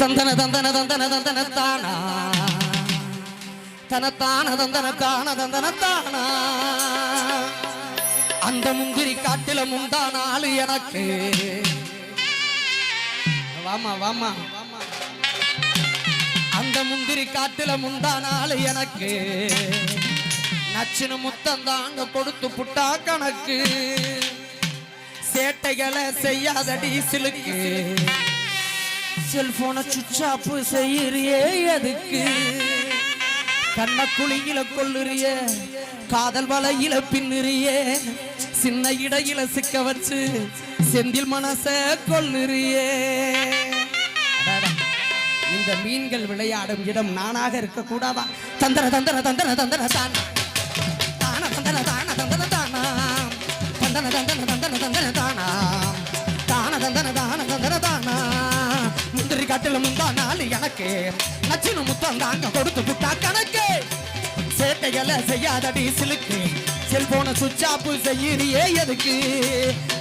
தந்தன தந்தன தந்தன தந்தன தானா. தனத்தான தந்தன தான தந்தன தானா. அந்த முந்திரி காட்டில முந்தான ஆளு எனக்கு. வாமா வாமா. அந்த முந்திரி காட்டில முந்தான ஆளு எனக்கு. நச்சுன்னு முத்தம் தாங்க கொடுத்து புட்டா கணக்கு. சேட்டைகளை செய்யாதடி சிலுக்கு. செல்போனை சுவிட்ச் ஆஃப் செய்யறியே எதுக்கு கண்ண குழியில கொள்ளுறிய காதல் வலையில பின்னுறியே சின்ன இடையில சிக்க வச்சு செந்தில் மனச கொள்ளுறியே இந்த மீன்கள் விளையாடும் இடம் நானாக இருக்க கூடாதா தந்தர தந்தர தந்தர தந்தர தான்? தான தந்தன தான தந்தன தானா? தந்தன தந்தன தந்தன தந்தன தானா? தான தந்தன தான தந்தன முந்திரி முந்தா நாள் எனக்கு. நச்சினு முத்தம் தாங்க கொடுத்து புட்டா கணக்கு. சேட்டைகளை செய்யாதடி சிலுக்கு. செல்போனை சுவிட்ச் ஆப்பு செய்யறியே எதுக்கு?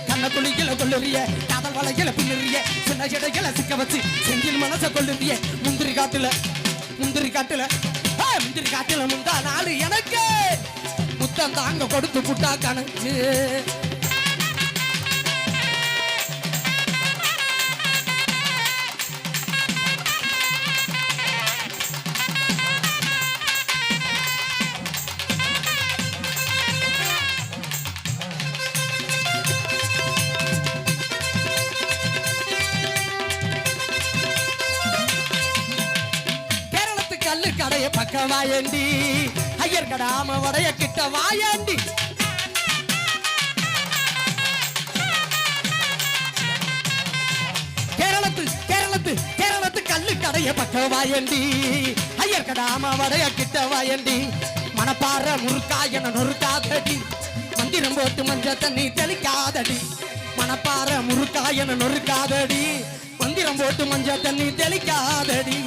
கண்ண குளிக்கல கொள்ளுறிய காதல் வலையில பின்னுறிய சின்ன இடைகளை சிக்க வச்சு செங்கில் மனச கொள்ளுறிய. முந்திரி காட்டுல முந்திரி காட்டுல முந்திரி காட்டுல முந்தா நாள் எனக்கு. முத்தம் தாங்க கொடுத்து புட்டா கணக்கு. கல்லு கடைய பக்க வாயண்டி ஐயர் கடாம உடைய கிட்ட வாயண்டி. கேரளத்து கேரளத்து கேரளத்து கல்லு கடைய பக்க வாயண்டி ஐயர் கடாம உடைய கிட்ட வாயண்டி. மணப்பாற முறுக்காயன நொறுக்காதடி. மந்திரம் போட்டு மஞ்ச தண்ணி தெளிக்காதடி. மணப்பாற முறுக்காயன நொறுக்காதடி. மந்திரம் போட்டு மஞ்ச தண்ணி தெளிக்காதடி.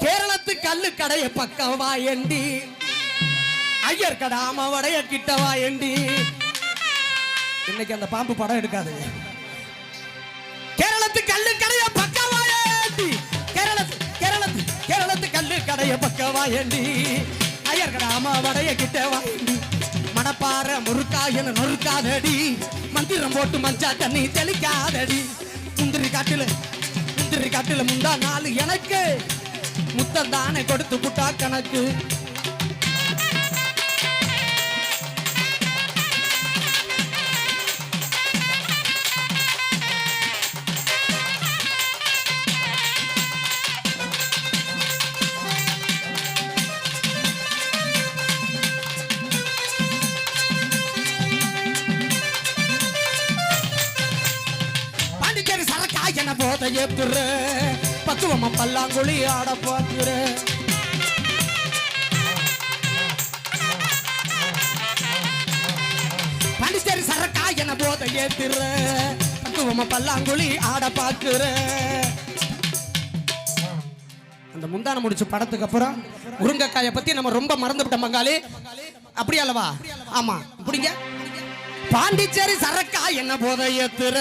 கேரள கல்லு கடைய பக்கவா எண்டி ஐயர் கடாம வடைய கிட்டவா எண்டி இன்னைக்கு அந்த பாம்பு படம் எடுக்காது. கேரளத்து கல்லு கடைய பக்கம் எண்டி கேரளத்து கேரளத்து கேரளத்து கல்லு கடைய பக்கம் எண்டி ஐயர் கடாம வடைய கிட்டவா எண்டி மணப்பாற முறுக்காயன நொறுக்காதடி. மந்திரம் போட்டு மஞ்சா தண்ணி தெளிக்காதடி. முந்திரி காட்டுல முந்திரி காட்டுல முந்தா நாலு எனக்கு. முத்தம் தானே கொடுத்து புட்டா கணக்கு. என போத ஏத்துற. பத்துவமா பல்லாங்குழி ஆட பாக்குற. பாண்டிச்சேரி சரக்கா என போத ஏத்துற. பத்துவமா பல்லாங்குழி ஆட பாக்குற. அந்த முந்தான முடிச்ச படத்துக்கு அப்புறம் முருங்கைக்காயை பத்தி நம்ம ரொம்ப மறந்துவிட்டோம் மங்காளி. அப்படி அல்லவா? ஆமா பிடிங்க. பாண்டிச்சேரி சரக்கா என்ன போத ஏத்துற.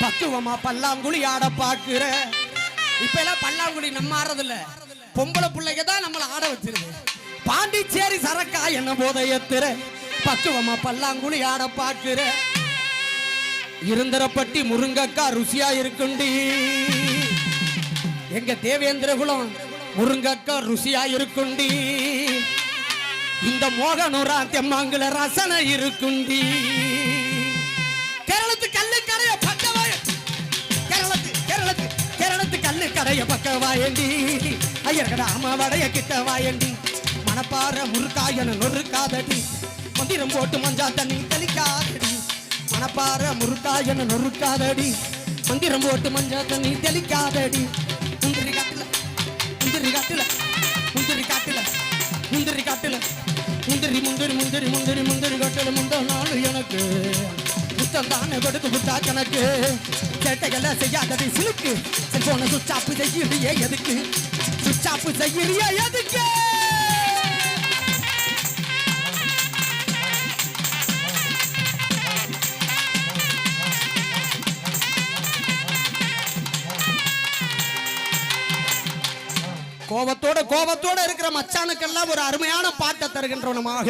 பக்குவமா பல்லாங்குழி ஆட பாக்குற இப்ப எல்லாம் பல்லாங்குழி நம்ம ஆடுறது இல்ல பொம்பளை பிள்ளைங்க தான் நம்மள ஆட வச்சிருது பாண்டிச்சேரி சரக்கா என்ன போத ஏத்துற பக்குவமா பல்லாங்குழி ஆட பாக்குற இருந்தரப்பட்டி முருங்கக்கா ருசியா இருக்குண்டி. எங்க தேவேந்திர குலம் முருங்கக்கா ருசியா இருக்குண்டி. இந்த மோகனுரா தெம்மாங்குல ரசனை இருக்குண்டி. வடைய பக்க வாயண்டி. ஐயர்கடா அம்மா வடைய கிட்ட வாயண்டி. மணப்பாற முறுக்காயன நொறுக்காதடி. மந்திரம் போட்டு மஞ்சா தண்ணி தெளிக்காதடி. மணப்பாற முறுக்காயன நொறுக்காதடி. மந்திரம் போட்டு மஞ்சா தண்ணி தெளிக்காதடி. முந்திரி காட்டுல முந்திரி காட்டுல முந்திரி காட்டுல முந்திரி காட்டுல. முந்திரி முந்திரி முந்திரி முந்திரி முந்திரி காட்டுல முந்த நாள் எனக்கு. புத்தம் தானே கொடுத்து புத்தா கணக்கு. சேட்டைகளை செய்யாதடி சிலுக்கு. போன சுச்சாப்பு செய்யறிய எதுக்கு? சுச்சாப்பு செய்யறிய எதுக்கு? கோபத்தோட கோபத்தோட இருக்கிற மச்சானுக்கெல்லாம் ஒரு அருமையான பாட்டை தருகின்றவனமாக.